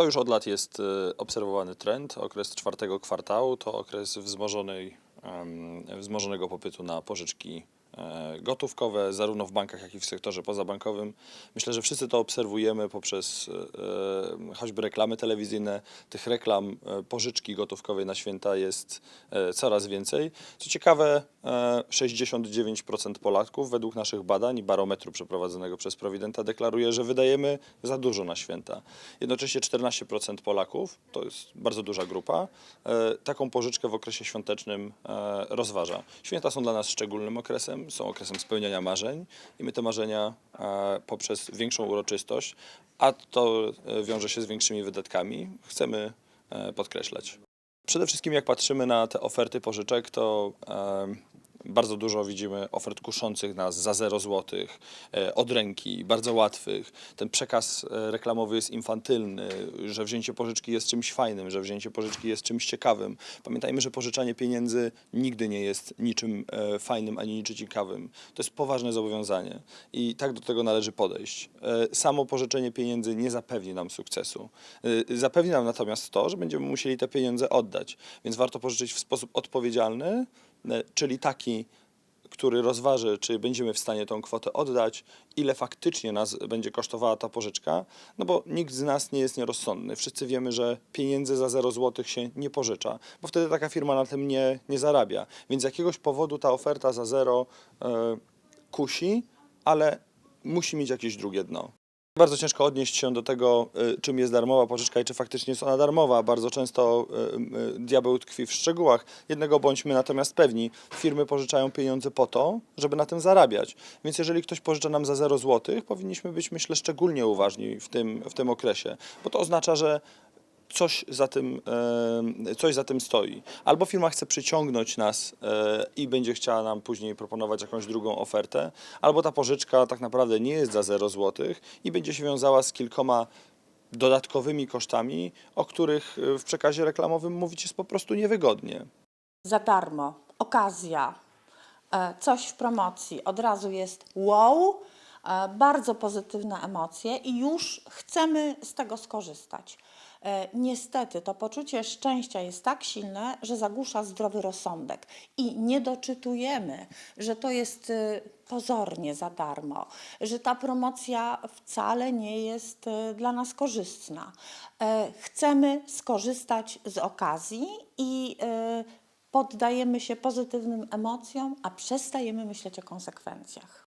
To już od lat jest e, obserwowany trend. Okres czwartego kwartału to okres wzmożonej, wzmożonego popytu na pożyczki e, gotówkowe, zarówno w bankach, jak i w sektorze pozabankowym. Myślę, że wszyscy to obserwujemy poprzez e, choćby reklamy telewizyjne. Tych reklam e, pożyczki gotówkowej na święta jest e, coraz więcej. Co ciekawe, e, 69% Polaków według naszych badań i barometru przeprowadzonego przez Prowidenta deklaruje, że wydajemy za dużo na święta. Jednocześnie 14% Polaków, to jest bardzo duża grupa, e, taką pożyczkę w okresie świątecznym e, rozważa. Święta są dla nas szczególnym okresem, są okresem spełniania marzeń i my te marzenia e, poprzez większą uroczystość, a to wiąże się z większymi wydatkami, chcemy podkreślać. Przede wszystkim jak patrzymy na te oferty pożyczek, to bardzo dużo widzimy ofert kuszących nas za 0 zł, od ręki, bardzo łatwych. Ten przekaz e, reklamowy jest infantylny, że wzięcie pożyczki jest czymś fajnym, że wzięcie pożyczki jest czymś ciekawym. Pamiętajmy, że pożyczanie pieniędzy nigdy nie jest niczym e, fajnym ani niczym ciekawym. To jest poważne zobowiązanie i tak do tego należy podejść. E, Samo pożyczenie pieniędzy nie zapewni nam sukcesu. E, Zapewni nam natomiast to, że będziemy musieli te pieniądze oddać, więc warto pożyczyć w sposób odpowiedzialny, e, czyli taki, który rozważy, czy będziemy w stanie tą kwotę oddać, ile faktycznie nas będzie kosztowała ta pożyczka, no bo nikt z nas nie jest nierozsądny. Wszyscy wiemy, że pieniędzy za 0 zł się nie pożycza, bo wtedy taka firma na tym nie, nie zarabia. Więc z jakiegoś powodu ta oferta za 0 e, kusi, ale musi mieć jakieś drugie dno. Bardzo ciężko odnieść się do tego, y, czym jest darmowa pożyczka i czy faktycznie jest ona darmowa. Bardzo często y, y, diabeł tkwi w szczegółach. Jednego bądźmy natomiast pewni, firmy pożyczają pieniądze po to, żeby na tym zarabiać. Więc jeżeli ktoś pożycza nam za 0 zł, powinniśmy być, myślę, szczególnie uważni w tym, w tym okresie, bo to oznacza, że coś za tym, coś za tym stoi. Albo firma chce przyciągnąć nas e, i będzie chciała nam później proponować jakąś drugą ofertę, albo ta pożyczka tak naprawdę nie jest za 0 zł i będzie się wiązała z kilkoma dodatkowymi kosztami, o których e, w przekazie reklamowym mówić jest po prostu niewygodnie. za darmo, okazja, e, coś w promocji, od razu jest wow, bardzo pozytywne emocje i już chcemy z tego skorzystać. E, Niestety to poczucie szczęścia jest tak silne, że zagłusza zdrowy rozsądek i nie doczytujemy, że to jest e, pozornie za darmo, że ta promocja wcale nie jest e, dla nas korzystna. E, Chcemy skorzystać z okazji i e, poddajemy się pozytywnym emocjom, a przestajemy myśleć o konsekwencjach.